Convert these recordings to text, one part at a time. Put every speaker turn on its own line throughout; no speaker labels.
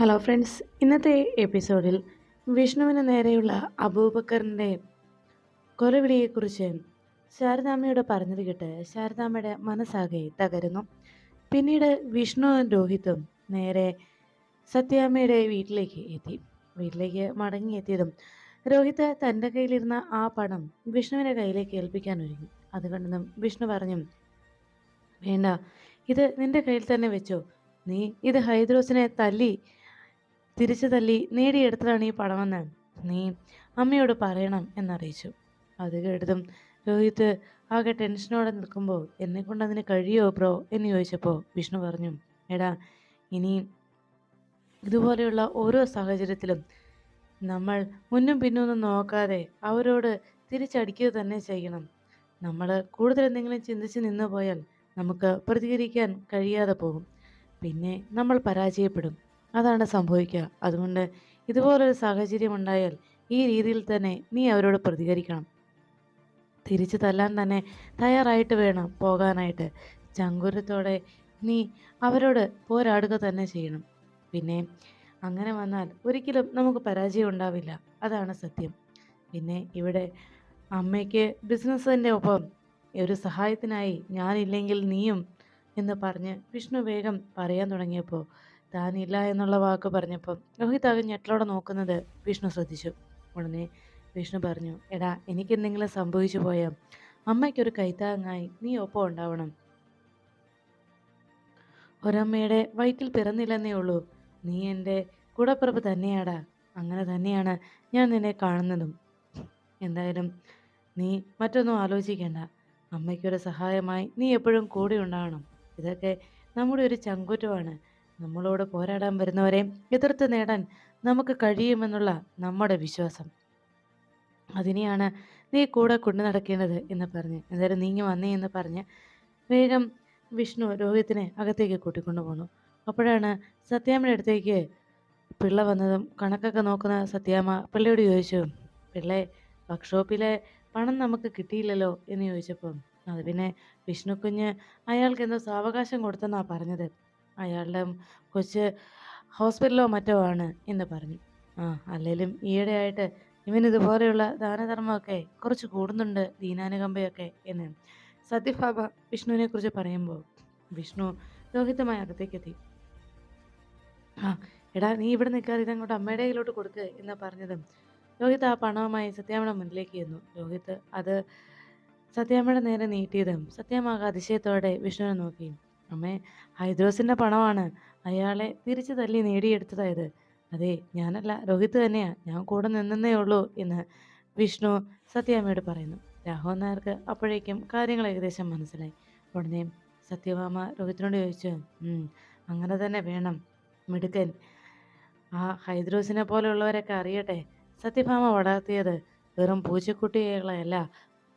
Hello friends ഇന്നത്തെ എപ്പിസോഡിൽ വിഷ്ണുവിന് നേരെയുള്ള അബൂബക്കറിന്റെ കൊലവിളിയെക്കുറിച്ച് ശാരദാമ്മയോട് പറഞ്ഞത് കേട്ട് ശാരദാമ്മയുടെ മനസ്സാകെ തകരുന്നു. പിന്നീട് വിഷ്ണുവും രോഹിത്തും നേരെ സത്യാമ്മയുടെ വീട്ടിലേക്ക് എത്തി. വീട്ടിലേക്ക് മടങ്ങിയെത്തിയതും രോഹിത് തന്റെ കയ്യിലിരുന്ന ആ പണം വിഷ്ണുവിന്റെ കയ്യിലേക്ക് ഏൽപ്പിക്കാൻ ഒരുങ്ങി. അതുകൊണ്ടൊന്നും വിഷ്ണു പറഞ്ഞു വേണ്ട ഇത് നിന്റെ കയ്യിൽ തന്നെ വെച്ചോ. നീ ഇത് ഹൈദ്രോസിനെ തല്ലി തിരിച്ചു തല്ലി നേടിയെടുത്തതാണ് ഈ പണമെന്ന് നീ അമ്മയോട് പറയണം എന്നറിയിച്ചു. അത് കേട്ടതും രോഹിത്ത് ആകെ ടെൻഷനോടെ നിൽക്കുമ്പോൾ എന്നെ കൊണ്ട് അതിന് കഴിയോ ബ്രോ? എന്ന് ചോദിച്ചപ്പോൾ വിഷ്ണു പറഞ്ഞു എടാ ഇനി ഇതുപോലെയുള്ള ഓരോ സാഹചര്യത്തിലും നമ്മൾ മുന്നും പിന്നൊന്നും നോക്കാതെ അവരോട് തിരിച്ചടിക്കുക തന്നെ ചെയ്യണം. നമ്മൾ കൂടുതൽ എന്തെങ്കിലും ചിന്തിച്ച് നിന്ന് പോയാൽ നമുക്ക് പ്രതികരിക്കാൻ കഴിയാതെ പോകും. പിന്നെ നമ്മൾ പരാജയപ്പെടും. അതാണ് സംഭവിക്കുക. അതുകൊണ്ട് ഇതുപോലൊരു സാഹചര്യം ഉണ്ടായാൽ ഈ രീതിയിൽ തന്നെ നീ അവരോട് പ്രതികരിക്കണം. തിരിച്ചു തല്ലാൻ തന്നെ തയ്യാറായിട്ട് വേണം പോകാനായിട്ട്. ചങ്കുരത്തോടെ നീ അവരോട് പോരാടുക തന്നെ ചെയ്യണം. പിന്നെ അങ്ങനെ വന്നാൽ ഒരിക്കലും നമുക്ക് പരാജയം ഉണ്ടാവില്ല. അതാണ് സത്യം. പിന്നെ ഇവിടെ അമ്മയ്ക്ക് ബിസിനസ്സിന്റെ ഒപ്പം ഒരു സഹായത്തിനായി ഞാനില്ലെങ്കിൽ നീയും എന്ന് പറഞ്ഞ് വിഷ്ണു വേഗം പറയാൻ തുടങ്ങിയപ്പോൾ താനില്ല എന്നുള്ള വാക്ക് പറഞ്ഞപ്പം രോഹിത് ആകെ ഞെട്ടലോടെ നോക്കുന്നത് വിഷ്ണു ശ്രദ്ധിച്ചു. ഉടനെ വിഷ്ണു പറഞ്ഞു എടാ എനിക്കെന്തെങ്കിലും സംഭവിച്ചു പോയാൽ അമ്മയ്ക്കൊരു കൈത്താങ്ങായി നീ ഒപ്പം ഉണ്ടാവണം. ഒരമ്മയുടെ വയറ്റിൽ പിറന്നില്ലെന്നേ ഉള്ളൂ. നീ എന്റെ കൂടപ്പിറപ്പ് തന്നെയാടാ. അങ്ങനെ തന്നെയാണ് ഞാൻ നിന്നെ കാണുന്നതും. എന്തായാലും നീ മറ്റൊന്നും ആലോചിക്കേണ്ട. അമ്മയ്ക്കൊരു സഹായമായി നീ എപ്പോഴും കൂടെ ഉണ്ടാവണം. ഇതൊക്കെ നമ്മുടെ ഒരു ചങ്കുറ്റമാണ്. നമ്മളോട് പോരാടാൻ വരുന്നവരെ എതിർത്ത് നേടാൻ നമുക്ക് കഴിയുമെന്നുള്ള നമ്മുടെ വിശ്വാസം. അതിനെയാണ് നീ കൂടെ കൊണ്ടു നടക്കേണ്ടത് എന്ന് പറഞ്ഞ് എന്തായാലും നീങ്ങി വന്നേ എന്ന് പറഞ്ഞ് വേഗം വിഷ്ണു രോഹിത്തിനെ അകത്തേക്ക് കൂട്ടിക്കൊണ്ടു പോകുന്നു അപ്പോഴാണ് സത്യാമ്മയുടെ അടുത്തേക്ക് പിള്ള വന്നതും കണക്കൊക്കെ നോക്കുന്ന സത്യാമ്മ പിള്ളയോട് ചോദിച്ചു പിള്ളേ വർക്ക്ഷോപ്പിലെ പണം നമുക്ക് കിട്ടിയില്ലല്ലോ? എന്ന് ചോദിച്ചപ്പം അത് പിന്നെ വിഷ്ണു കുഞ്ഞ് അയാൾക്ക് എന്തോ സാവകാശം കൊടുത്തെന്നാണ് പറഞ്ഞത്. അയാളുടെ കൊച്ച് ഹോസ്പിറ്റലോ മറ്റോ ആണ് എന്ന് പറഞ്ഞു. ആ അല്ലെങ്കിലും ഈയിടെയായിട്ട് ഇവൻ ഇതുപോലെയുള്ള ദാനധർമ്മമൊക്കെ കുറച്ച് കൂടുന്നുണ്ട് ദീനാനുകമ്പയൊക്കെ എന്ന്. സത്യഭാബ വിഷ്ണുവിനെ കുറിച്ച് പറയുമ്പോൾ വിഷ്ണു രോഹിതമായി അകത്തേക്കെത്തി ആ എടാ നീ ഇവിടെ നിൽക്കാതെ ഇതങ്ങോട്ട് അമ്മയുടെ കയ്യിലോട്ട് കൊടുക്ക് എന്ന് പറഞ്ഞതും രോഹിത് ആ പണവുമായി സത്യാമ്മയുടെ മുന്നിലേക്ക് ചെന്നു. രോഹിത് അത് സത്യാമ്മയുടെ നേരെ നീട്ടിയതും സത്യാമ്മ അതിശയത്തോടെ വിഷ്ണുവിനെ നോക്കി. അമ്മേ ഹൈദ്രോസിന്റെ പണമാണ്. അയാളെ തിരിച്ചു തല്ലി നേടിയെടുത്തതായത്. അതെ ഞാനല്ല രോഹിത് തന്നെയാണ് ഞാൻ കൂടെ നിന്നേ ഉള്ളൂ എന്ന് വിഷ്ണു സത്യാമ്മയോട് പറയുന്നു. രാഘവൻ നായർക്ക് അപ്പോഴേക്കും കാര്യങ്ങൾ ഏകദേശം മനസ്സിലായി. ഉടനെ സത്യഭാമ രോഹിത്തിനോട് ചോദിച്ചു അങ്ങനെ തന്നെ വേണം മിടുക്കൻ. ആ ഹൈദ്രോസിനെ പോലെയുള്ളവരൊക്കെ അറിയട്ടെ. സത്യഭാമ വളർത്തിയത് വെറും പൂച്ചക്കുട്ടികളെയല്ല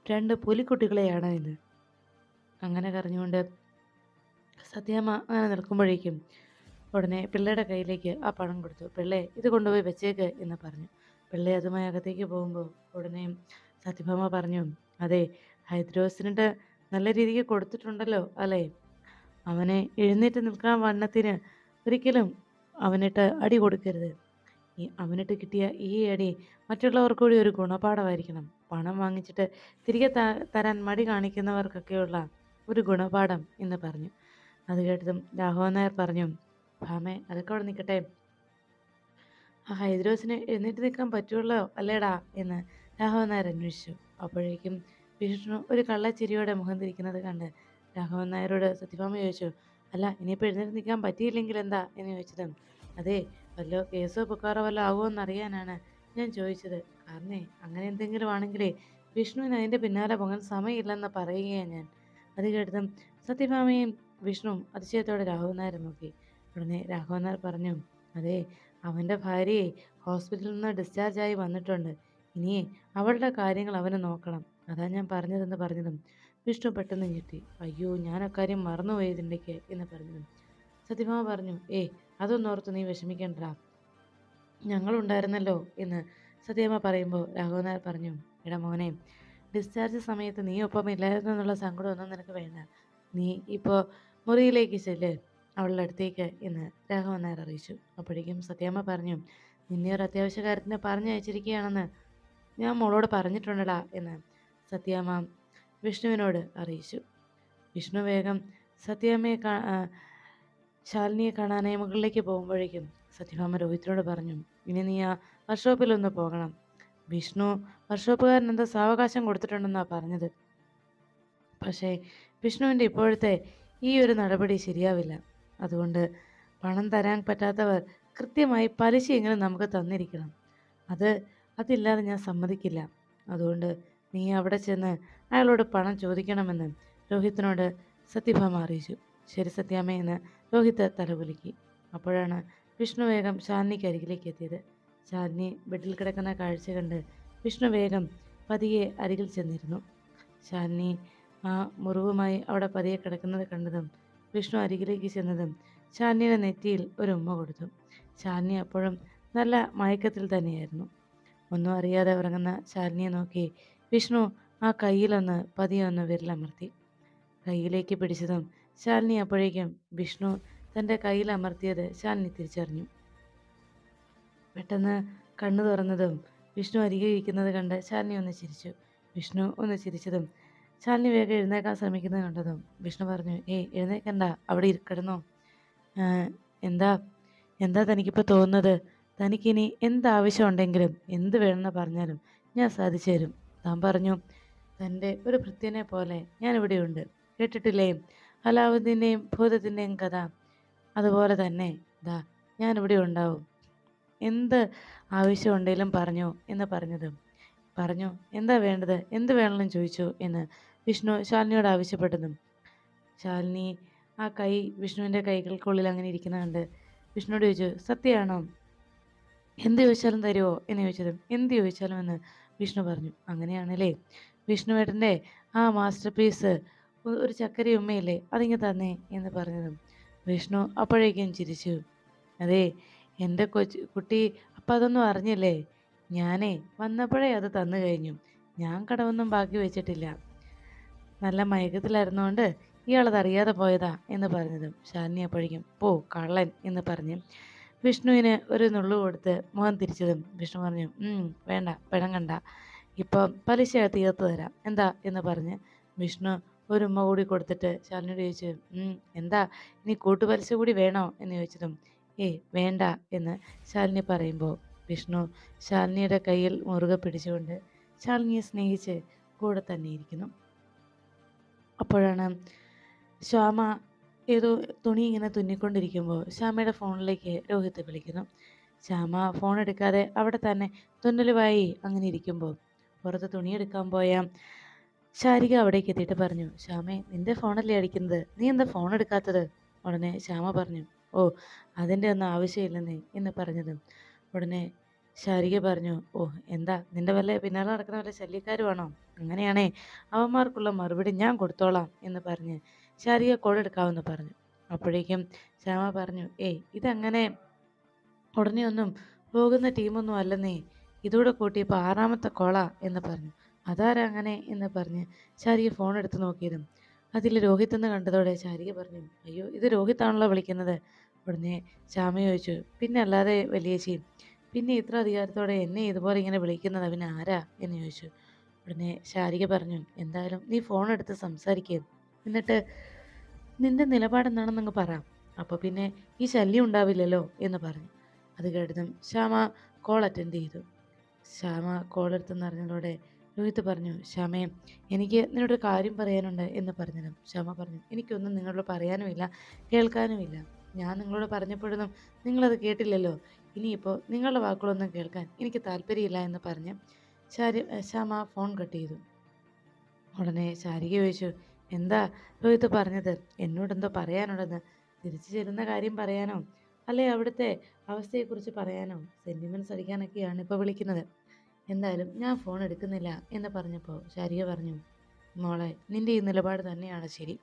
രണ്ട് പുലിക്കുട്ടികളെയാണ് ഇത് അങ്ങനെ കരഞ്ഞുകൊണ്ട് സത്യാമ്മ അങ്ങനെ നിൽക്കുമ്പോഴേക്കും ഉടനെ പിള്ളയുടെ കയ്യിലേക്ക് ആ പണം കൊടുത്തു. പിള്ളെ ഇത് കൊണ്ടുപോയി വെച്ചേക്ക് എന്ന് പറഞ്ഞു. പിള്ളെ അതുമായി അകത്തേക്ക് പോകുമ്പോൾ ഉടനെ സത്യഭാമ പറഞ്ഞു അതെ ഹൈദ്രോസിനിട്ട് നല്ല രീതിക്ക് കൊടുത്തിട്ടുണ്ടല്ലോ അല്ലേ? അവനെ എഴുന്നേറ്റ് നിൽക്കാൻ വണ്ണത്തിന് ഒരിക്കലും അവനിട്ട് അടി കൊടുക്കരുത്. ഈ അവനിട്ട് കിട്ടിയ ഈ അടി മറ്റുള്ളവർക്ക് കൂടി ഒരു ഗുണപാഠമായിരിക്കണം. പണം വാങ്ങിച്ചിട്ട് തിരികെ തരാൻ മടി കാണിക്കുന്നവർക്കൊക്കെയുള്ള ഒരു ഗുണപാഠം എന്ന് പറഞ്ഞു. അത് കേട്ടതും രാഘവൻ നായർ പറഞ്ഞു ഭാമേ അതൊക്കെ അവിടെ നിൽക്കട്ടെ ആ ഹൈദ്രോസിന് എഴുന്നേറ്റ് നിൽക്കാൻ പറ്റുള്ളോ അല്ലേടാ? എന്ന് രാഘവൻ നായർ അന്വേഷിച്ചു. അപ്പോഴേക്കും വിഷ്ണു ഒരു കള്ളച്ചിരിയോടെ മുഖം തിരിക്കുന്നത് കണ്ട് രാഘവൻ നായരോട് സത്യഭാമ ചോദിച്ചു അല്ല ഇനിയിപ്പോൾ എഴുന്നേറ്റ് നിൽക്കാൻ പറ്റിയില്ലെങ്കിൽ എന്താ? എന്ന് ചോദിച്ചത് അതെ വല്ലോ കേസോ പൊക്കാറോ വല്ലോ ആകുമോ എന്നറിയാനാണ് ഞാൻ ചോദിച്ചത്. കാരണേ അങ്ങനെ എന്തെങ്കിലും ആണെങ്കിലേ വിഷ്ണുവിന് അതിന്റെ പിന്നാലെ പോകാൻ സമയമില്ലെന്ന് പറയുകയാണ് ഞാൻ. അത് കേട്ടതും സത്യഭാമയും വിഷ്ണുവും അതിശയത്തോടെ രാഘവൻ നായരെ നോക്കി ഉടനെ രാഘവൻ നായർ പറഞ്ഞു അതെ അവന്റെ ഭാര്യയെ ഹോസ്പിറ്റലിൽ നിന്ന് ഡിസ്ചാർജായി വന്നിട്ടുണ്ട്. ഇനി അവളുടെ കാര്യങ്ങൾ അവന് നോക്കണം. അതാ ഞാൻ പറഞ്ഞതെന്ന് പറഞ്ഞതും വിഷ്ണു പെട്ടെന്ന് ഞെട്ടി. അയ്യോ ഞാൻ അക്കാര്യം മറന്നുപോയി ഇതിന്റെക്ക് എന്ന് പറഞ്ഞതും. സത്യഭാമ പറഞ്ഞു ഏ അതൊന്നും ഓർത്ത് നീ വിഷമിക്കണ്ട. ഞങ്ങളുണ്ടായിരുന്നല്ലോ എന്ന് സത്യമ്മ പറയുമ്പോൾ രാഘവൻ നായർ പറഞ്ഞു എടാ മോനെ ഡിസ്ചാർജ് സമയത്ത് നീ ഒപ്പം ഇല്ലായിരുന്നു എന്നുള്ള സങ്കടമൊന്നും നിനക്ക് വേണ്ട. നീ ഇപ്പോൾ മുറിയിലേക്ക് ചെല്ല്. അവളുടെ അടുത്തേക്ക് എന്ന് രാഘവൻ നായർ അറിയിച്ചു. അപ്പോഴേക്കും സത്യാമ്മ പറഞ്ഞു നിന്നെ ഒരു അത്യാവശ്യ കാര്യത്തിന് പറഞ്ഞയച്ചിരിക്കുകയാണെന്ന് ഞാൻ മോളോട് പറഞ്ഞിട്ടുണ്ടടാ എന്ന് സത്യാമ്മ വിഷ്ണുവിനോട് അറിയിച്ചു. വിഷ്ണു വേഗം സത്യാമ്മയെ കാ ശാലിനിയെ കാണാനായി മുകളിലേക്ക് പോകുമ്പോഴേക്കും സത്യഭാമ രോഹിത്തിനോട് പറഞ്ഞു ഇനി നീ ആ വർക്ക്ഷോപ്പിലൊന്ന് പോകണം. വിഷ്ണു വർക്ക്ഷോപ്പുകാരൻ എന്തോ സാവകാശം കൊടുത്തിട്ടുണ്ടെന്നാണ് പറഞ്ഞത്. പക്ഷേ വിഷ്ണുവിന്റെ ഇപ്പോഴത്തെ ഈ ഒരു നടപടി ശരിയാവില്ല. അതുകൊണ്ട് പണം തരാൻ പറ്റാത്തവർ കൃത്യമായി പലിശയെങ്കിലും നമുക്ക് തന്നിരിക്കണം. അത് അതില്ലാതെ ഞാൻ സമ്മതിക്കില്ല. അതുകൊണ്ട് നീ അവിടെ ചെന്ന് അയാളോട് പണം ചോദിക്കണമെന്ന് രോഹിത്തിനോട് സത്യഭാമ അറിയിച്ചു. ശരി സത്യാമ്മയെന്ന് രോഹിത്ത് തലകുലുക്കി അപ്പോഴാണ് വിഷ്ണു വേഗം ശാലിനിക്ക് അരികിലേക്ക് എത്തിയത്. ശാലിനി ബെഡിൽ കിടക്കുന്ന കാഴ്ച കണ്ട് വിഷ്ണു വേഗം പതിയെ അരികിൽ ചെന്നിരുന്നു. ശാലിനി ആ മുറിവുമായി അവിടെ പതിയെ കിടക്കുന്നത് കണ്ടതും വിഷ്ണു അരികിലേക്ക് ചെന്നതും ചാന്നിയുടെ നെറ്റിയിൽ ഒരു ഉമ്മ കൊടുത്തു. ചാന്നി അപ്പോഴും നല്ല മയക്കത്തിൽ തന്നെയായിരുന്നു. ഒന്നും അറിയാതെ ഉറങ്ങുന്ന ശാലിനിയെ നോക്കി വിഷ്ണു ആ കയ്യിലൊന്ന് പതിയെ ഒന്ന് വിരലമർത്തി. കയ്യിലേക്ക് പിടിച്ചതും ശാലിനി അപ്പോഴേക്കും വിഷ്ണു തന്റെ കയ്യിൽ അമർത്തിയത് ശാലിനി തിരിച്ചറിഞ്ഞു. പെട്ടെന്ന് കണ്ണു തുറന്നതും വിഷ്ണു അരികെ ഇരിക്കുന്നത് കണ്ട് ശാലിനി ഒന്ന് ചിരിച്ചു. വിഷ്ണു ഒന്ന് ചിരിച്ചതും ശാലിനി വേഗം എഴുന്നേക്കാൻ ശ്രമിക്കുന്നത് കണ്ടതും വിഷ്ണു പറഞ്ഞു. ഏയ് എഴുന്നേക്കണ്ട. അവിടെ ഇരിക്കിടന്നോ എന്താ? എന്താ തനിക്കിപ്പോൾ തോന്നുന്നത്? തനിക്കിനി എന്താവശ്യം ഉണ്ടെങ്കിലും എന്ത് വേണമെന്ന് പറഞ്ഞാലും ഞാൻ സാധിച്ചു തരും. താൻ പറഞ്ഞു തന്റെ ഒരു ഭൃത്യനെ പോലെ ഞാനിവിടെയുണ്ട് കേട്ടിട്ടില്ലേ? അലാവുദ്ദീന്റെയും ഭൂതത്തിന്റെയും കഥ. അതുപോലെ തന്നെ ദാ ഞാനിവിടെ ഉണ്ടാവും. എന്ത് ആവശ്യമുണ്ടെങ്കിലും പറഞ്ഞു എന്ന് പറഞ്ഞതും. പറഞ്ഞു എന്താ വേണ്ടത്? എന്ത് വേണമെന്ന് ചോദിച്ചു എന്ന് വിഷ്ണു ശാലിനിയോട് ആവശ്യപ്പെട്ടതും. ശാലിനി ആ കൈ വിഷ്ണുവിന്റെ കൈകൾക്കുള്ളിൽ അങ്ങനെ ഇരിക്കുന്ന കണ്ട് വിഷ്ണുവോട് ചോദിച്ചു സത്യമാണോ? എന്ത് ചോദിച്ചാലും തരുമോ എന്ന് ചോദിച്ചതും എന്ത് ചോദിച്ചാലും എന്ന് വിഷ്ണു പറഞ്ഞു. അങ്ങനെയാണല്ലേ? വിഷ്ണുവേട്ടന്റെ ആ മാസ്റ്റർ പീസ് ഒരു ചക്കര ഉമ്മയില്ലേ അതിങ്ങ് തന്നേ എന്ന് പറഞ്ഞതും വിഷ്ണു അപ്പോഴേക്കും ചിരിച്ചു. അതെ എന്റെ കൊച്ചു കുട്ടി അപ്പം അതൊന്നും അറിഞ്ഞില്ലേ? ഞാനേ വന്നപ്പോഴേ അത് തന്നു കഴിഞ്ഞു. ഞാൻ കടവൊന്നും ബാക്കി വെച്ചിട്ടില്ല. നല്ല മയക്കത്തിലായിരുന്നുകൊണ്ട് ഇയാളത് അറിയാതെ പോയതാ എന്ന് പറഞ്ഞതും ശാലിനി അപ്പോഴേക്കും പോ കള്ളൻ എന്ന് പറഞ്ഞ് വിഷ്ണുവിന് ഒരു നുള്ളു കൊടുത്ത് മുഖം തിരിച്ചതും വിഷ്ണു പറഞ്ഞു വേണ്ട പിണങ്ങണ്ട ഇപ്പം പലിശ തീർത്ത് തരാം. എന്താ? എന്ന് പറഞ്ഞ് വിഷ്ണു ഒരു ഉമ്മ കൂടി കൊടുത്തിട്ട് ശാലിനിയോട് ചോദിച്ചു "ഉം, എന്താ? ഇനി കൂട്ടുപലിശ കൂടി വേണോ? എന്ന് ചോദിച്ചതും ഏയ് വേണ്ട എന്ന് ശാലിനി പറയുമ്പോൾ വിഷ്ണു ശാലിനിയുടെ കയ്യിൽ മുറുകെ പിടിച്ചുകൊണ്ട് ശാലിനിയെ സ്നേഹിച്ച് കൂടെ തന്നെ ഇരിക്കുന്നു. അപ്പോഴാണ് ശ്യാമ ഏതോ തുണി ഇങ്ങനെ തുന്നിക്കൊണ്ടിരിക്കുമ്പോൾ ശ്യാമയുടെ ഫോണിലേക്ക് രോഹിത്ത് വിളിക്കുന്നു. ശ്യാമ ഫോൺ എടുക്കാതെ അവിടെ തന്നെ തുന്നലുമായി അങ്ങനെ ഇരിക്കുമ്പോൾ പുറത്ത് തുണിയെടുക്കാൻ പോയ ശാരിക അവിടേക്ക് എത്തിയിട്ട് പറഞ്ഞു ശ്യാമേ നിന്റെ ഫോണല്ലേ അടിക്കുന്നത്? നീ എന്താ ഫോൺ എടുക്കാത്തത്? ഉടനെ ശ്യാമ പറഞ്ഞു ഓ അതിന്റെ ഒന്നും ആവശ്യമില്ലെന്നേ എന്ന് പറഞ്ഞതും ഉടനെ ശാരിക പറഞ്ഞു ഓ എന്താ? നിന്റെ വല്ല പിന്നാലെ നടക്കുന്ന വല്ല ശല്യക്കാരുമാണോ അങ്ങനെയാണേ അവന്മാർക്കുള്ള മറുപടി ഞാൻ കൊടുത്തോളാം എന്ന് പറഞ്ഞ് ശാരിക കോളെടുക്കാമെന്ന് പറഞ്ഞു. അപ്പോഴേക്കും ശ്യാമ പറഞ്ഞു ഏയ് ഇതങ്ങനെ ഉടനെ ഒന്നും പോകുന്ന ടീമൊന്നും അല്ലെന്നേ ഇതോടെ കൂട്ടിയപ്പോൾ ആറാമത്തെ കോള എന്ന് പറഞ്ഞു. അതാരാ അങ്ങനെ? എന്ന് പറഞ്ഞ് ശാരിക ഫോൺ എടുത്ത് നോക്കിയതും. അതിൽ രോഹിത് എന്ന് കണ്ടതോടെ ശാരിക പറഞ്ഞു അയ്യോ ഇത് രോഹിത്താണല്ലോ വിളിക്കുന്നത്. ഉടനെ ശ്യാമ ചോദിച്ചു പിന്നെ അല്ലാതെ വലിയേച്ചി പിന്നെ ഇത്ര അധികാരത്തോടെ എന്നെ ഇതുപോലെ ഇങ്ങനെ വിളിക്കുന്നത് അവൻ ആരാ എന്ന് ചോദിച്ചു. ഉടനെ ശാരിക പറഞ്ഞു എന്തായാലും നീ ഫോൺ എടുത്ത് സംസാരിക്കുക എന്നിട്ട് നിന്റെ നിലപാടെന്താണെന്ന് അങ്ങ് പറ. അപ്പോൾ പിന്നെ ഈ ശല്യം ഉണ്ടാവില്ലല്ലോ എന്ന് പറഞ്ഞു. അത് കേട്ടതും ശ്യാമ കോൾ അറ്റൻഡ് ചെയ്തു. ശ്യാമ കോൾ എടുത്തെന്ന് അറിഞ്ഞതോടെ രോഹിത് പറഞ്ഞു ശ്യാമേ എനിക്ക് നിന്നോടൊരു കാര്യം പറയാനുണ്ട് എന്ന് പറഞ്ഞതും ശ്യാമ പറഞ്ഞു എനിക്കൊന്നും നിങ്ങളോട് പറയാനുമില്ല കേൾക്കാനുമില്ല. ഞാൻ നിങ്ങളോട് പറഞ്ഞപ്പോഴൊന്നും നിങ്ങളത് കേട്ടില്ലല്ലോ. ഇനിയിപ്പോൾ നിങ്ങളുടെ വാക്കുകളൊന്നും കേൾക്കാൻ എനിക്ക് താല്പര്യമില്ല എന്ന് പറഞ്ഞ് ശാരി ശ്യാമ ഫോൺ കട്ട് ചെയ്തു. ഉടനെ ശാരിക ചോദിച്ചു എന്താ രോഹിത് പറഞ്ഞത്? എന്നോടെന്തോ പറയാനുണ്ടെന്ന്. തിരിച്ചു ചെല്ലുന്ന കാര്യം പറയാനോ? അല്ലെ അവിടുത്തെ അവസ്ഥയെക്കുറിച്ച് പറയാനോ? സെന്റിമെന്റ്സ് അടിക്കാനൊക്കെയാണ് ഇപ്പോൾ വിളിക്കുന്നത്. എന്തായാലും ഞാൻ ഫോൺ എടുക്കുന്നില്ല എന്ന് പറഞ്ഞപ്പോൾ ശാരിക പറഞ്ഞു മോളെ നിന്റെ ഈ നിലപാട് തന്നെയാണ് ശരി.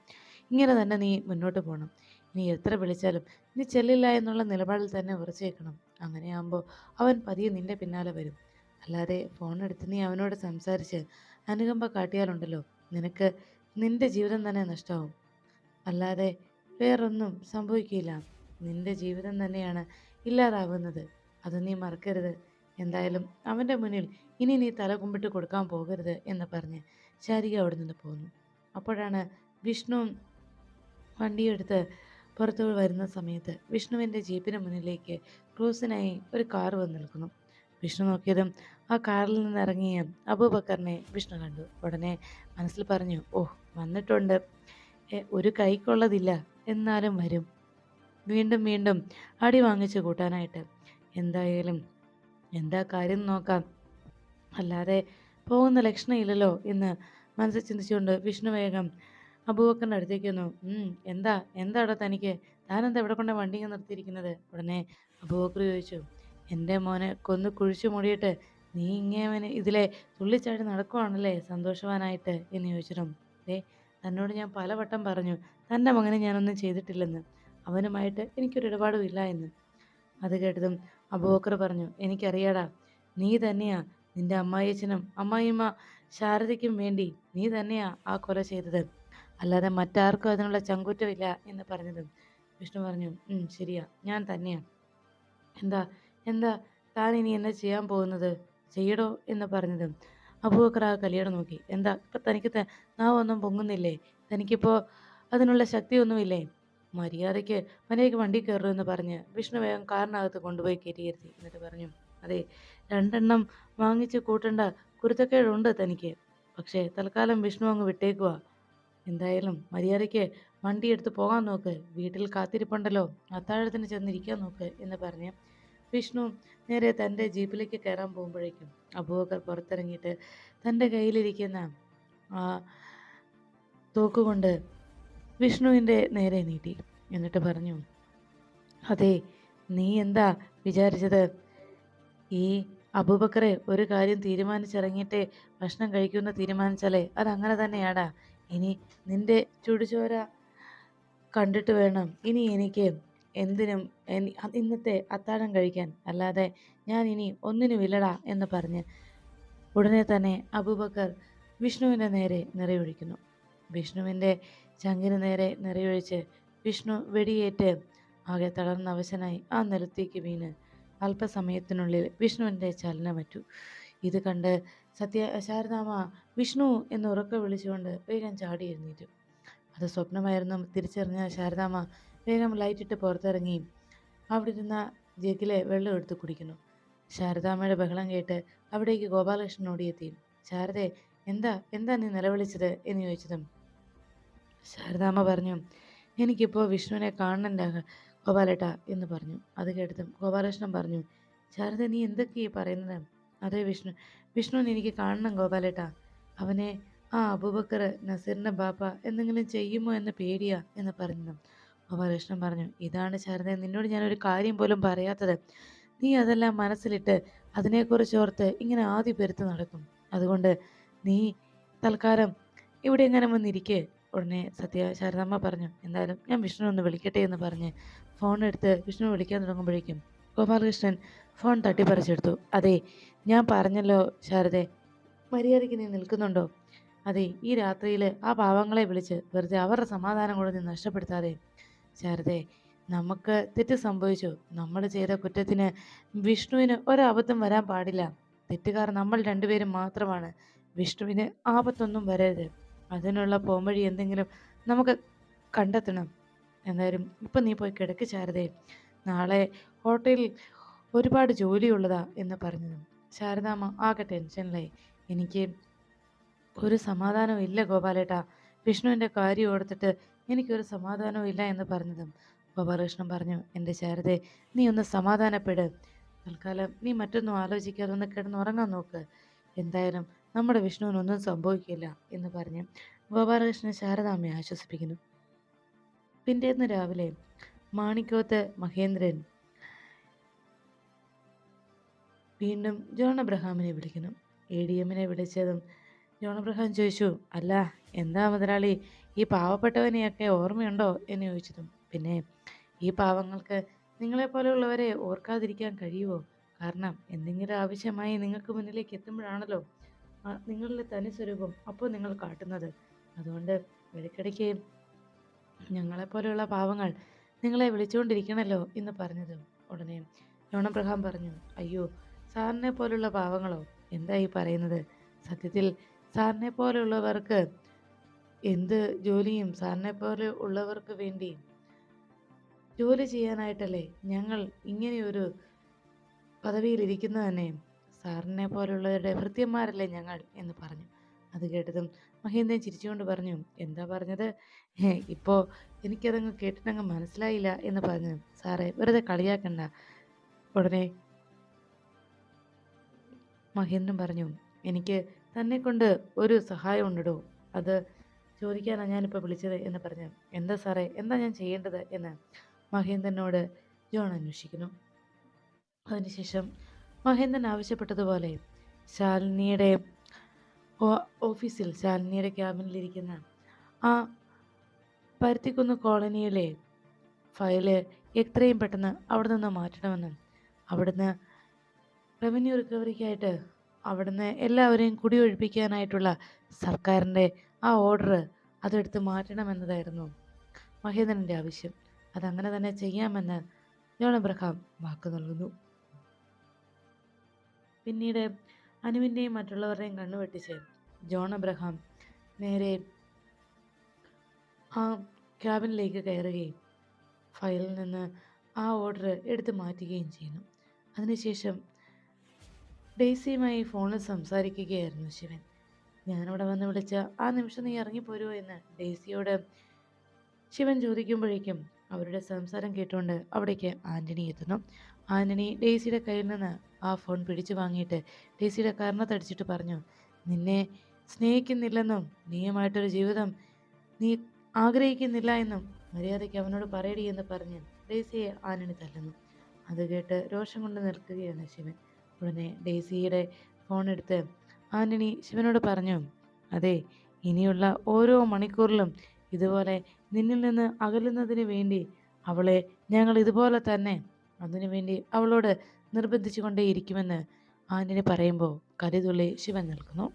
ഇങ്ങനെ തന്നെ നീ മുന്നോട്ട് പോകണം നീ എത്ര വിളിച്ചാലും നീ ചെല്ലില്ല എന്നുള്ള നിലപാടിൽ തന്നെ ഉറച്ചു വെക്കണം അങ്ങനെയാകുമ്പോൾ അവൻ പതിയെ നിന്റെ പിന്നാലെ വരും. അല്ലാതെ ഫോൺ എടുത്ത് നീ അവനോട് സംസാരിച്ച് അനുകമ്പ കാട്ടിയാലുണ്ടല്ലോ നിനക്ക് നിന്റെ ജീവിതം തന്നെ നഷ്ടമാവും അല്ലാതെ വേറൊന്നും സംഭവിക്കില്ല. നിന്റെ ജീവിതം തന്നെയാണ് ഇല്ലാതാവുന്നത്. അത് നീ മറക്കരുത്. എന്തായാലും അവന്റെ മുന്നിൽ ഇനി നീ തല കുമ്പിട്ട് കൊടുക്കാൻ പോകരുത് എന്ന് പറഞ്ഞ് ശാരിക അവിടെ നിന്ന് പോകുന്നു അപ്പോഴാണ് വിഷ്ണു വണ്ടിയെടുത്ത് പുറത്തു വരുന്ന സമയത്ത് വിഷ്ണുവിന്റെ ജീപ്പിന് മുന്നിലേക്ക് ക്രൂസിനായി ഒരു കാർ വന്ന് നിൽക്കുന്നു. വിഷ്ണു നോക്കിയതും ആ കാറിൽ നിന്ന് ഇറങ്ങിയ അബൂബക്കറിനെ വിഷ്ണു കണ്ടു. ഉടനെ മനസ്സിൽ പറഞ്ഞു ഓ വന്നിട്ടുണ്ട്. ഒരു കൈക്കുള്ളതില്ല. എന്നാലും വരും. വീണ്ടും വീണ്ടും അടി വാങ്ങിച്ചു കൂട്ടാനായിട്ട്. എന്തായാലും എന്താ കാര്യം നോക്കാം. അല്ലാതെ പോകുന്ന ലക്ഷണമില്ലല്ലോ എന്ന് മനസ്സിൽ ചിന്തിച്ചുകൊണ്ട് വിഷ്ണു വേഗം അബൂബക്കറിന്റെ അടുത്തേക്ക് വന്നു. എന്താ? എന്താടാ തനിക്ക്? താനെന്താ ഇവിടെ കൊണ്ട് വണ്ടി നിർത്തിയിരിക്കുന്നത്? ഉടനെ അബൂബക്കർ ചോദിച്ചു എന്റെ മോനെ കൊന്ന് കുഴിച്ചു മൂടിയിട്ട് നീ ഇങ്ങനെ ഇതിലെ തുള്ളിച്ചാടി നടക്കുവാണല്ലേ സന്തോഷവാനായിട്ട്? എന്ന് ചോദിച്ചിട്ടും ഏ തന്നോട് ഞാൻ പലവട്ടം പറഞ്ഞു തന്റെ മകനെ ഞാനൊന്നും ചെയ്തിട്ടില്ലെന്ന്. അവനുമായിട്ട് എനിക്കൊരു ഇടപാടും ഇല്ല എന്ന്. അത് കേട്ടതും അബൂബക്കർ പറഞ്ഞു എനിക്കറിയാടാ നീ തന്നെയാ നിന്റെ അമ്മായിയച്ഛനും അമ്മായിമ്മ ശാരദയ്ക്കും വേണ്ടി നീ തന്നെയാ ആ കൊല ചെയ്തത്. അല്ലാതെ മറ്റാർക്കും അതിനുള്ള ചങ്കുറ്റമില്ല എന്ന് പറഞ്ഞതും. വിഷ്ണു പറഞ്ഞു "ഉം, ശരിയാ ഞാൻ തന്നെയാ. എന്താ എന്താ താൻ ഇനി എന്താ ചെയ്യാൻ പോകുന്നത്? ചെയ്യടോ എന്ന് പറഞ്ഞതും. അബൂബക്കർ ആ നോക്കി. എന്താ ഇപ്പം തനിക്ക് നാവൊന്നും പൊങ്ങുന്നില്ലേ? തനിക്കിപ്പോൾ അതിനുള്ള ശക്തിയൊന്നുമില്ലേ? മര്യാദയ്ക്ക് മര്യാദയ്ക്ക് വണ്ടി കയറും എന്ന് പറഞ്ഞ് വിഷ്ണു വേഗം കാറിനകത്ത് കൊണ്ടുപോയി കയറ്റിയിരുത്തി എന്നിട്ട് പറഞ്ഞു അതെ രണ്ടെണ്ണം വാങ്ങിച്ച് കൂട്ടേണ്ട. കുരുത്തക്കേടുണ്ട് തനിക്ക്. പക്ഷേ തൽക്കാലം വിഷ്ണു അങ്ങ് വിട്ടേക്കുക എന്തായാലും മര്യാദയ്ക്ക് വണ്ടി എടുത്ത് പോകാൻ നോക്ക്. വീട്ടിൽ കാത്തിരിപ്പുണ്ടല്ലോ. അത്താഴത്തിന് ചെന്നിരിക്കാൻ നോക്ക് എന്ന് പറഞ്ഞ് വിഷ്ണു നേരെ തന്റെ ജീപ്പിലേക്ക് കയറാൻ പോകുമ്പോഴേക്കും അബൂബക്കർ പുറത്തിറങ്ങിയിട്ട് തന്റെ കയ്യിലിരിക്കുന്ന ആ തോക്കുകൊണ്ട് വിഷ്ണുവിന്റെ നേരെ നീട്ടി. എന്നിട്ട് പറഞ്ഞു അതെ നീ എന്താ വിചാരിച്ചത്? ഈ അബൂബക്കറെ ഒരു കാര്യം തീരുമാനിച്ചിറങ്ങിയിട്ടേ ഭക്ഷണം കഴിക്കുമെന്ന് തീരുമാനിച്ചാലേ അതങ്ങനെ തന്നെയാടാ. ഇനി നിന്റെ ചുടുചോര കണ്ടിട്ട് വേണം. ഇനി എനിക്ക് എന്തിനും എനി- ഇന്നത്തെ അത്താഴം കഴിക്കാൻ അല്ലാതെ ഞാൻ ഇനി ഒന്നിനുമില്ലടാ എന്ന് പറഞ്ഞ് ഉടനെ തന്നെ അബൂബക്കർ വിഷ്ണുവിന്റെ നേരെ നിറയൊഴിക്കുന്നു. വിഷ്ണുവിന്റെ ചങ്കിന് നേരെ നിറയൊഴിച്ച് വിഷ്ണു വെടിയേറ്റ് ആകെ തളർന്ന അവശനായി ആ നിലത്തേക്ക് വീണ് അല്പസമയത്തിനുള്ളിൽ വിഷ്ണുവിന്റെ ചലനമറ്റു. ഇത് കണ്ട് സത്യ ശാരദാമ വിഷ്ണു എന്ന് ഉറക്കെ വിളിച്ചുകൊണ്ട് വേഗം ചാടി എഴുന്നേറ്റു. അത് സ്വപ്നമായിരുന്നു തിരിച്ചറിഞ്ഞ ശാരദാമ്മ വേഗം ലൈറ്റിട്ട് പുറത്തിറങ്ങി അവിടെ ഇരുന്ന ജഗ്ഗിലെ വെള്ളം എടുത്ത് കുടിക്കുന്നു. ശാരദാമ്മയുടെ ബഹളം കേട്ട് അവിടേക്ക് ഗോപാലകൃഷ്ണൻ ഓടിയെത്തി. ശാരദേ എന്താ എന്താ നീ നിലവിളിച്ചത്? എന്ന് ചോദിച്ചതും ശാരദാമ്മ പറഞ്ഞു എനിക്കിപ്പോൾ വിഷ്ണുവിനെ കാണണ്ട ഗോപാലേട്ട എന്ന് പറഞ്ഞു. അത് കേട്ടതും ഗോപാലകൃഷ്ണൻ പറഞ്ഞു ശാരദ നീ എന്തൊക്കെയാ പറയുന്നത്? അതെ വിഷ്ണു വിഷ്ണുവിനെ എനിക്ക് കാണണം ഗോപാലേട്ട. അവനെ ആ അബൂബക്കർ നസീറിന്റെ ബാപ്പ എന്തെങ്കിലും ചെയ്യുമോ എന്ന് പേടിയാ എന്ന് പറഞ്ഞു ഗോപാലകൃഷ്ണൻ പറഞ്ഞു ഇതാണ് ശാരദ നിന്നോട് ഞാനൊരു കാര്യം പോലും പറയാത്തത്. നീ അതെല്ലാം മനസ്സിലിട്ട് അതിനെക്കുറിച്ച് ഓർത്ത് ഇങ്ങനെ ആദ്യ പെരുത്ത് നടക്കും. അതുകൊണ്ട് നീ തൽക്കാലം ഇവിടെ എങ്ങനെ വന്നിരിക്കേ? ഉടനെ സത്യ ശാരദാമ്മ പറഞ്ഞു എന്തായാലും ഞാൻ വിഷ്ണു ഒന്ന് വിളിക്കട്ടെ എന്ന് പറഞ്ഞ് ഫോൺ എടുത്ത് വിഷ്ണു വിളിക്കാൻ തുടങ്ങുമ്പോഴേക്കും ഗോപാലകൃഷ്ണൻ ഫോൺ തട്ടിപ്പറിച്ചെടുത്തു. അതെ ഞാൻ പറഞ്ഞല്ലോ ശാരദെ മര്യാദയ്ക്ക് നീ നിൽക്കുന്നുണ്ടോ? അതെ ഈ രാത്രിയിൽ ആ പാവങ്ങളെ വിളിച്ച് വെറുതെ അവരുടെ സമാധാനം കൂടെ നീ നഷ്ടപ്പെടുത്താതെ ശാരദേ നമുക്ക് തെറ്റ് സംഭവിച്ചു. നമ്മൾ ചെയ്ത കുറ്റത്തിന് വിഷ്ണുവിന് ഒരബദ്ധം വരാൻ പാടില്ല. തെറ്റുകാർ നമ്മൾ രണ്ടുപേരും മാത്രമാണ്. വിഷ്ണുവിന് ആപത്തൊന്നും വരരുത്. അതിനുള്ള പോംവഴി എന്തെങ്കിലും നമുക്ക് കണ്ടെത്തണം. എന്തായാലും ഇപ്പം നീ പോയി കിടക്ക് ശാരദേ. നാളെ ഹോട്ടലിൽ ഒരുപാട് ജോലിയുള്ളതാ എന്ന് പറഞ്ഞു ശാരദാമ്മ ആകെ ടെൻഷനിലായി. എനിക്ക് ഒരു സമാധാനവും ഇല്ല ഗോപാലേട്ടാ. വിഷ്ണുവിന്റെ കാര്യം ഓർത്തിട്ട് എനിക്കൊരു സമാധാനവും ഇല്ല എന്ന് പറഞ്ഞതും ഗോപാലകൃഷ്ണൻ പറഞ്ഞു എന്റെ ശാരദേ നീ ഒന്ന് സമാധാനപ്പെട്. തൽക്കാലം നീ മറ്റൊന്നും ആലോചിക്കാതെ ഒന്ന് കിടന്നുറങ്ങാൻ നോക്ക്. എന്തായാലും നമ്മുടെ വിഷ്ണുവിനൊന്നും സംഭവിക്കില്ല എന്ന് പറഞ്ഞ് ഗോപാലകൃഷ്ണൻ ശാരദാമ്മയെ ആശ്വസിപ്പിക്കുന്നു. പിറ്റേന്ന് രാവിലെ മാണിക്കോത്ത് മഹേന്ദ്രൻ വീണ്ടും ജോൺ അബ്രഹാമിനെ വിളിക്കുന്നു. എ ഡി എമ്മിനെ വിളിച്ചതും ജോൺ അബ്രഹാം ചോദിച്ചു അല്ല എന്താ മുതലാളി ഈ പാവപ്പെട്ടവനെയൊക്കെ ഓർമ്മയുണ്ടോ? എന്ന് ചോദിച്ചതും പിന്നെ ഈ പാവങ്ങൾക്ക് നിങ്ങളെപ്പോലെയുള്ളവരെ ഓർക്കാതിരിക്കാൻ കഴിയുമോ കാരണം എന്തെങ്കിലും ആവശ്യമായി നിങ്ങൾക്ക് മുന്നിലേക്ക് എത്തുമ്പോഴാണല്ലോ നിങ്ങളുടെ തനി സ്വരൂപം അപ്പോൾ നിങ്ങൾ കാട്ടുന്നത്. അതുകൊണ്ട് ഇടയ്ക്കിടയ്ക്ക് ഞങ്ങളെപ്പോലെയുള്ള പാവങ്ങൾ നിങ്ങളെ വിളിച്ചുകൊണ്ടിരിക്കണല്ലോ എന്ന് പറഞ്ഞത്. ഉടനെ ജോൺ പറഞ്ഞു അയ്യോ സാറിനെ പോലുള്ള പാവങ്ങളോ? എന്താ ഈ പറയുന്നത്? സത്യത്തിൽ സാറിനെ പോലെയുള്ളവർക്ക് എന്ത് ജോലിയും സാറിനെ പോലെ ഉള്ളവർക്ക് വേണ്ടി ജോലി ചെയ്യാനായിട്ടല്ലേ ഞങ്ങൾ ഇങ്ങനെയൊരു പദവിയിലിരിക്കുന്നത് തന്നെ? സാറിനെ പോലുള്ളവരുടെ ഭൃത്യന്മാരല്ലേ ഞങ്ങൾ എന്ന് പറഞ്ഞു. അത് കേട്ടതും മഹേന്ദ്രൻ ചിരിച്ചുകൊണ്ട് പറഞ്ഞു എന്താ പറഞ്ഞത്? ഇപ്പോൾ ഇപ്പോ എനിക്കതങ്ങ് കേട്ടിട്ടങ്ങ് മനസ്സിലായില്ല എന്ന് പറഞ്ഞു. സാറേ വെറുതെ കളിയാക്കണ്ട. ഉടനെ മഹേന്ദ്രൻ പറഞ്ഞു എനിക്ക് തന്നെ കൊണ്ട് ഒരു സഹായം ഉണ്ടോ അത് ചോദിക്കാനാണ് ഞാനിപ്പോൾ വിളിച്ചത് എന്ന് പറഞ്ഞു എന്താ സാറേ എന്താ ഞാൻ ചെയ്യേണ്ടത്? എന്ന് മഹേന്ദ്രനോട് ജോൺ അന്വേഷിക്കുന്നു. അതിനുശേഷം മഹേന്ദ്രൻ ആവശ്യപ്പെട്ടതുപോലെ ശാലിനിയുടെ ഓഫീസിൽ ശാലിനിയുടെ ക്യാബിനിലിരിക്കുന്ന ആ പരുത്തിക്കുന്ന് കോളനിയിലെ ഫയൽ എത്രയും പെട്ടെന്ന് അവിടെ നിന്ന് മാറ്റണമെന്നും അവിടുന്ന് റവന്യൂ റിക്കവറിക്കായിട്ട് അവിടുന്ന് എല്ലാവരെയും കുടിയൊഴിപ്പിക്കാനായിട്ടുള്ള സർക്കാരിന്റെ ആ ഓർഡർ അതെടുത്ത് മാറ്റണമെന്നതായിരുന്നു മഹേന്ദ്രന്റെ ആവശ്യം. അതങ്ങനെ തന്നെ ചെയ്യാമെന്ന് ജോൺ അബ്രഹാം വാക്ക് നൽകുന്നു. പിന്നീട് അനുവിന്റെയും മറ്റുള്ളവരുടെയും കണ്ണുവെട്ടിച്ച് ജോൺ അബ്രഹാം നേരെ ആ ക്യാബിനിലേക്ക് കയറുകയും ഫയലിൽ നിന്ന് ആ ഓർഡർ എടുത്തു മാറ്റുകയും ചെയ്യുന്നു. അതിനുശേഷം ഡെയ്സിയുമായി ഫോണിൽ സംസാരിക്കുകയായിരുന്നു ശിവൻ. ഞാനവിടെ വന്ന് വിളിച്ച ആ നിമിഷം നീ ഇറങ്ങിപ്പോരുമോ എന്ന് ഡേസിയോട് ശിവൻ ചോദിക്കുമ്പോഴേക്കും അവരുടെ സംസാരം കേട്ടുകൊണ്ട് അവിടേക്ക് ആന്റണി എത്തുന്നു. ആന്റണി ഡേസിയുടെ കയ്യിൽ നിന്ന് ആ ഫോൺ പിടിച്ചു വാങ്ങിയിട്ട് ഡേസിയുടെ കർണത്തടിച്ചിട്ട് പറഞ്ഞു നിന്നെ സ്നേഹിക്കുന്നില്ലെന്നും നീയുമായിട്ടൊരു ജീവിതം നീ ആഗ്രഹിക്കുന്നില്ല എന്നും മര്യാദയ്ക്ക് അവനോട് പറയടി എന്ന് പറഞ്ഞ് ഡേസിയെ ആന്റണി തല്ലുന്നു. അത് കേട്ട് രോഷം കൊണ്ട് നിൽക്കുകയാണ് ശിവൻ. ഉടനെ ഡെയ്സിയുടെ ഫോൺ എടുത്ത് ആന്റണി ശിവനോട് പറഞ്ഞു അതെ ഇനിയുള്ള ഓരോ മണിക്കൂറിലും ഇതുപോലെ നിന്നിൽ നിന്ന് അകലുന്നതിന് വേണ്ടി അവളെ ഞങ്ങൾ ഇതുപോലെ തന്നെ അതിനു വേണ്ടി അവളോട് നിർബന്ധിച്ചു കൊണ്ടേയിരിക്കുമെന്ന് ആന്റണി പറയുമ്പോൾ കരുതുള്ളി ശിവൻ നിൽക്കുന്നു.